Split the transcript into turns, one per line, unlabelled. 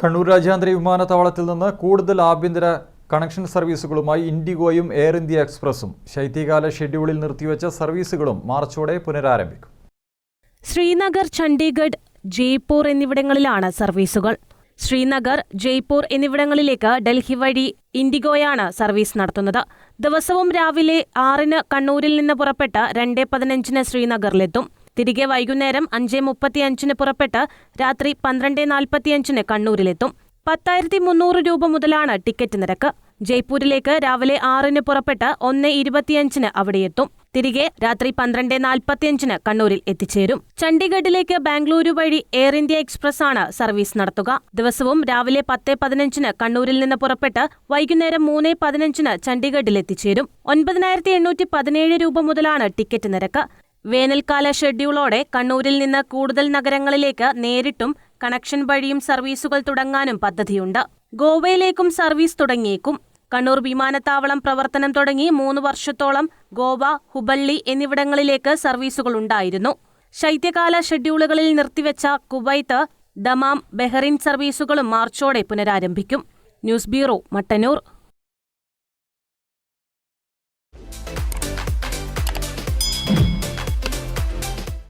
കണ്ണൂർ രാജ്യാന്തര വിമാനത്താവളത്തിൽ നിന്ന് കൂടുതൽ ആഭ്യന്തര കണക്ഷൻ സർവീസുകളുമായി ഇൻഡിഗോയും എയർ ഇന്ത്യ എക്സ്പ്രസും ശൈത്യകാല ഷെഡ്യൂളിൽ നിർത്തിവെച്ച സർവീസുകളും മാർച്ചോടെ പുനരാരംഭിക്കും.
ശ്രീനഗർ ചണ്ഡീഗഡ് ജയ്പൂർ എന്നിവിടങ്ങളിലാണ് സർവീസുകൾ. ശ്രീനഗർ ജയ്പൂർ എന്നിവിടങ്ങളിലേക്ക് ഡൽഹി വഴി ഇൻഡിഗോയാണ് സർവീസ് നടത്തുന്നത്. ദിവസവും രാവിലെ ആറിന് കണ്ണൂരിൽ നിന്ന് പുറപ്പെട്ട് രണ്ട് പതിനഞ്ചിന് ശ്രീനഗറിലെത്തും. തിരികെ വൈകുന്നേരം അഞ്ച് മുപ്പത്തിയഞ്ചിന് പുറപ്പെട്ട് രാത്രി പന്ത്രണ്ട് നാൽപ്പത്തിയഞ്ചിന് കണ്ണൂരിലെത്തും. പത്തായിരത്തി മുന്നൂറ് രൂപ മുതലാണ് ടിക്കറ്റ് നിരക്ക്. ജയ്പൂരിലേക്ക് രാവിലെ ആറിന് പുറപ്പെട്ട് ഒന്ന് ഇരുപത്തിയഞ്ചിന് അവിടെയെത്തും. തിരികെ രാത്രി പന്ത്രണ്ട് നാൽപ്പത്തിയഞ്ചിന് കണ്ണൂരിൽ എത്തിച്ചേരും. ചണ്ഡീഗഡിലേക്ക് ബാംഗ്ലൂരു വഴി എയർ ഇന്ത്യ എക്സ്പ്രസ് ആണ് സർവീസ് നടത്തുക. ദിവസവും രാവിലെ പത്ത് പതിനഞ്ചിന് കണ്ണൂരിൽ നിന്ന് പുറപ്പെട്ട് വൈകുന്നേരം മൂന്ന് പതിനഞ്ചിന് ചണ്ഡീഗഡിൽ എത്തിച്ചേരും. ഒൻപതിനായിരത്തി എണ്ണൂറ്റി പതിനേഴ് രൂപ മുതലാണ് ടിക്കറ്റ് നിരക്ക്. വേനൽക്കാല ഷെഡ്യൂളോടെ കണ്ണൂരിൽ നിന്ന് കൂടുതൽ നഗരങ്ങളിലേക്ക് നേരിട്ടും കണക്ഷൻ വഴിയും സർവീസുകൾ തുടങ്ങാനും പദ്ധതിയുണ്ട്. ഗോവയിലേക്കും സർവീസ് തുടങ്ങിയേക്കും. കണ്ണൂർ വിമാനത്താവളം പ്രവർത്തനം തുടങ്ങി മൂന്ന് വർഷത്തോളം ഗോവ ഹുബള്ളി എന്നിവിടങ്ങളിലേക്ക് സർവീസുകൾ ഉണ്ടായിരുന്നു. ശൈത്യകാല ഷെഡ്യൂളുകളിൽ നിർത്തിവെച്ച കുവൈത്ത് ദമാം ബെഹറിൻ സർവീസുകളും മാർച്ചോടെ പുനരാരംഭിക്കും. News bureau Mattannur.